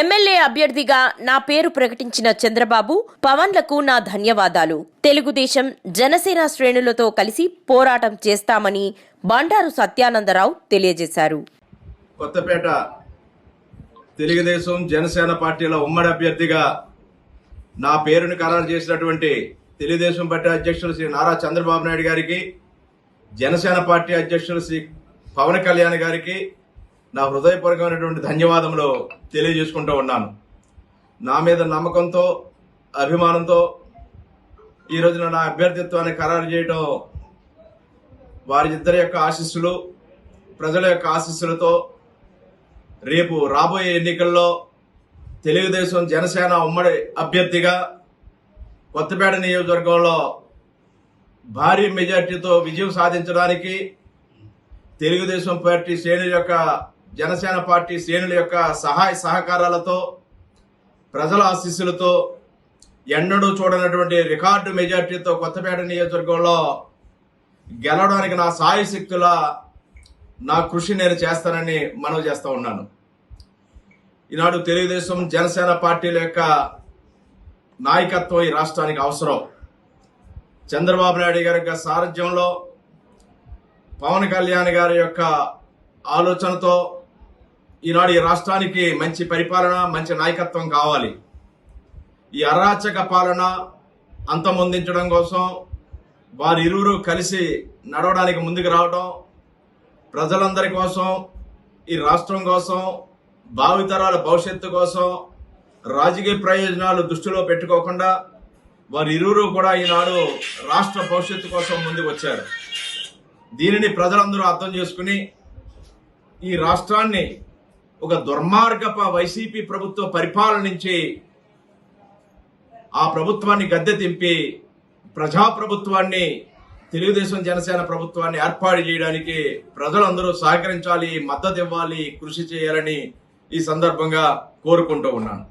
MLA అభ్యర్థిగా నా పేరు ప్రకటించిన చంద్రబాబు పవన్లకు నా ధన్యవాదాలు. తెలుగుదేశం జనసేన శ్రేణులతో కలిసి పోరాటం చేస్తామని బండారు సత్యానందరావు తెలియజేశారు. కొత్తపేట తెలుగుదేశం జనసేన పార్టీల ఉమ్మడి అభ్యర్థిగా నా పేరును ఖరారు చేసినటువంటి తెలుగుదేశం పార్టీ అధ్యక్షులు శ్రీ నారా చంద్రబాబు నాయుడు గారికి జనసేన పార్టీ అధ్యక్షులు శ్రీ పవన్ కళ్యాణ్ గారికి నా హృదయపూర్వకమైనటువంటి ధన్యవాదములు తెలియజేసుకుంటూ ఉన్నాను. నా మీద నమ్మకంతో అభిమానంతో ఈ రోజున నా అభ్యర్థిత్వాన్ని ఖరారు చేయటం వారి ఇద్దరి యొక్క ఆశీస్సులు ప్రజల యొక్క ఆశీస్సులతో రేపు రాబోయే ఎన్నికల్లో తెలుగుదేశం జనసేన ఉమ్మడి అభ్యర్థిగా కొత్తపేట నియోజకవర్గంలో భారీ మెజార్టీతో విజయం సాధించడానికి తెలుగుదేశం పార్టీ శ్రేణుల యొక్క జనసేన పార్టీ శ్రేణుల యొక్క సహాయ సహకారాలతో ప్రజల ఆశీస్సులతో ఎన్నడూ చూడనటువంటి రికార్డు మెజార్టీతో కొత్తపేట నియోజకవర్గంలో గెలవడానికి నా సాయ శక్తుల నా కృషి నేను చేస్తానని మనవి చేస్తూ ఉన్నాను. ఈనాడు తెలుగుదేశం జనసేన పార్టీల యొక్క నాయకత్వం ఈ రాష్ట్రానికి అవసరం. చంద్రబాబు నాయుడు గారి యొక్క సారథ్యంలో పవన్ కళ్యాణ్ గారి యొక్క ఆలోచనతో ఈనాడు ఈ రాష్ట్రానికి మంచి పరిపాలన మంచి నాయకత్వం కావాలి. ఈ అరాచక పాలన అంతమొందించడం కోసం వారి ఇరువురు కలిసి నడవడానికి ముందుకు రావడం ప్రజలందరి కోసం ఈ రాష్ట్రం కోసం భావితరాల భవిష్యత్తు కోసం రాజకీయ ప్రయోజనాలు దృష్టిలో పెట్టుకోకుండా వారి ఇరువురు కూడా ఈనాడు రాష్ట్ర భవిష్యత్తు కోసం ముందుకు వచ్చారు దీనిని ప్రజలందరూ అర్థం చేసుకుని ఈ రాష్ట్రాన్ని ఒక దుర్మార్గప వైసీపీ ప్రభుత్వ పరిపాలన నుంచి ఆ ప్రభుత్వాన్ని గద్దె తింపి ప్రజాప్రభుత్వాన్ని తెలుగుదేశం జనసేన ప్రభుత్వాన్ని ఏర్పాటు చేయడానికి ప్రజలందరూ సహకరించాలి మద్దతు ఇవ్వాలి కృషి చేయాలని ఈ సందర్భంగా కోరుకుంటూ ఉన్నాను.